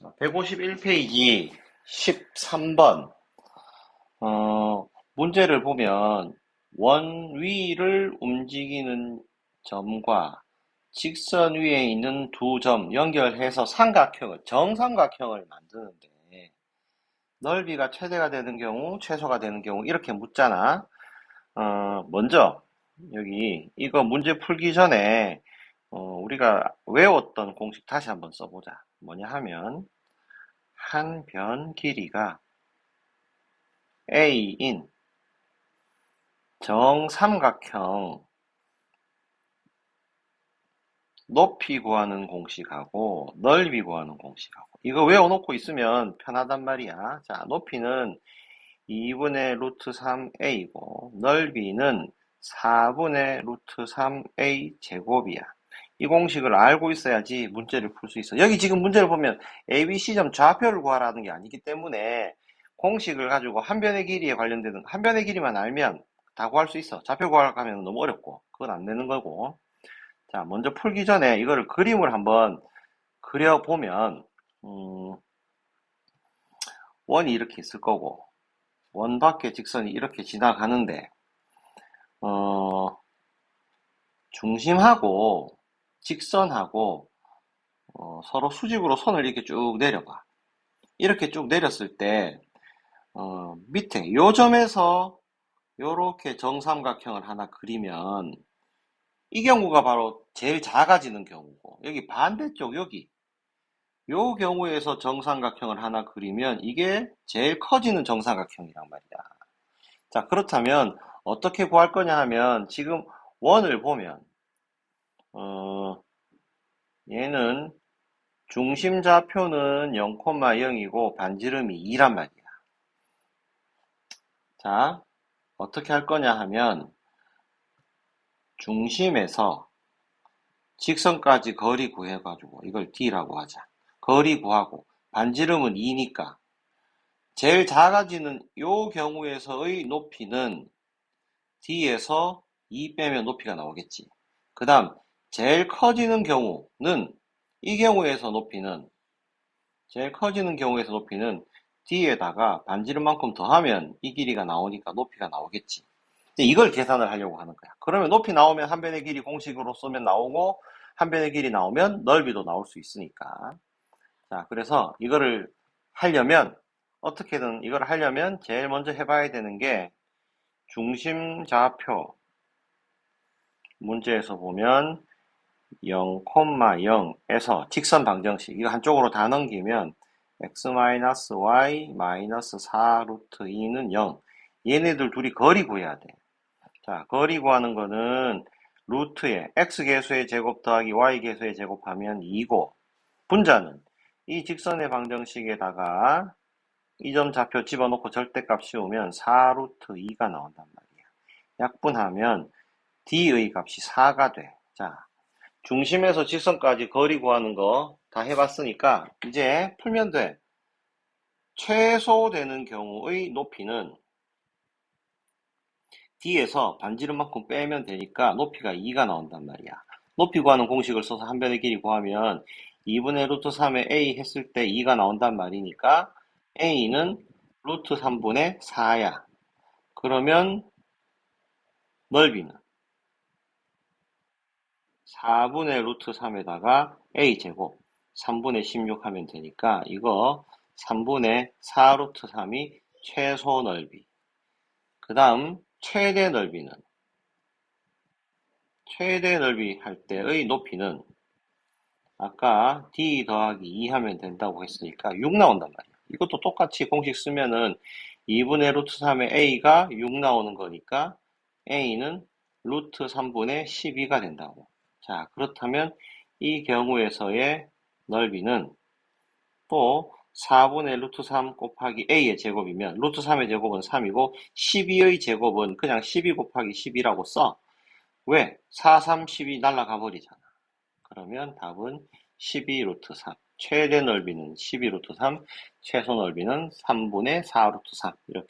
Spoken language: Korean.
151페이지 13번. 어, 문제를 보면 원 위를 움직이는 점과 직선 위에 있는 두 점 연결해서 삼각형을 정삼각형을 만드는데 넓이가 최대가 되는 경우 최소가 되는 경우 이렇게 묻잖아. 어, 먼저 여기 이거 문제 풀기 전에 어, 우리가 외웠던 공식 다시 한번 써보자 뭐냐 하면 한 변 길이가 A인 정삼각형 높이 구하는 공식하고 넓이 구하는 공식하고 이거 외워놓고 있으면 편하단 말이야. 자, 높이는 2분의 루트 3a고 넓이는 4분의 루트 3a 제곱이야. 이 공식을 알고 있어야지 문제를 풀 수 있어. 여기 지금 문제를 보면 ABC점 좌표를 구하라는 게 아니기 때문에 공식을 가지고 한 변의 길이에 관련되는 한 변의 길이만 알면 다 구할 수 있어. 좌표 구하려고 하면 너무 어렵고 그건 안 되는 거고. 자, 먼저 풀기 전에 이거를 그림을 한번 그려보면 음, 원이 이렇게 있을 거고 원 밖에 직선이 이렇게 지나가는데 어, 중심하고 직선하고 어, 서로 수직으로 선을 이렇게 쭉 내려봐. 이렇게 쭉 내렸을 때 어, 밑에 요 점에서 요렇게 정삼각형을 하나 그리면 이 경우가 바로 제일 작아지는 경우고 여기 반대쪽 여기 요 경우에서 정삼각형을 하나 그리면 이게 제일 커지는 정삼각형이란 말이야. 자 그렇다면 어떻게 구할 거냐 하면 지금 원을 보면 어, 얘는 중심 좌표는 0,0이고 반지름이 2란 말이야. 자, 어떻게 할 거냐 하면 중심에서 직선까지 거리 구해가지고 이걸 D라고 하자. 거리 구하고 반지름은 2니까 제일 작아지는 요 경우에서의 높이는 D에서 2 빼면 높이가 나오겠지. 그 다음 제일 커지는 경우는 이 경우에서 높이는 제일 커지는 경우에서 높이는 D에다가 반지름만큼 더하면 이 길이가 나오니까 높이가 나오겠지. 이걸 계산을 하려고 하는 거야. 그러면 높이 나오면 한 변의 길이 공식으로 쓰면 나오고 한 변의 길이 나오면 넓이도 나올 수 있으니까. 자, 그래서 이거를 하려면 어떻게든 이걸 하려면 제일 먼저 해봐야 되는 게 중심 좌표 문제에서 보면 0,0에서 직선 방정식 이거 한쪽으로 다 넘기면 x-y 4 루트 2는 0 얘네들 둘이 거리 구해야 돼. 자, 거리 구하는 거는 루트에 x계수의 제곱 더하기 y계수의 제곱하면 2고 분자는 이 직선의 방정식에다가 이점 좌표 집어넣고 절대값 씌우면 4루트 2가 나온단 말이야. 약분하면 d의 값이 4가 돼. 자, 중심에서 직선까지 거리 구하는 거 다 해봤으니까 이제 풀면 돼. 최소 되는 경우의 높이는 D에서 반지름만큼 빼면 되니까 높이가 2가 나온단 말이야. 높이 구하는 공식을 써서 한 변의 길이 구하면 2분의 루트 3에 A 했을 때 2가 나온단 말이니까 A는 루트 3분의 4야. 그러면 넓이는 4분의 루트 3에다가 A제곱 3분의 16 하면 되니까 이거 3분의 4 루트 3이 최소 넓이. 그 다음 최대 넓이는 최대 넓이 할 때의 높이는 아까 d 더하기 2 하면 된다고 했으니까 6 나온단 말이야. 이것도 똑같이 공식 쓰면은 2분의 루트 3의 a가 6 나오는 거니까 a는 루트 3분의 12가 된다고. 자, 그렇다면 이 경우에서의 넓이는 또 4분의 루트 3 곱하기 a의 제곱이면 루트 3의 제곱은 3이고 12의 제곱은 그냥 12 곱하기 12라고 써. 왜? 4, 3, 12 날라가 버리잖아. 그러면 답은 12 루트 3. 최대 넓이는 12 루트 3, 최소 넓이는 3분의 4 루트 3. 이렇게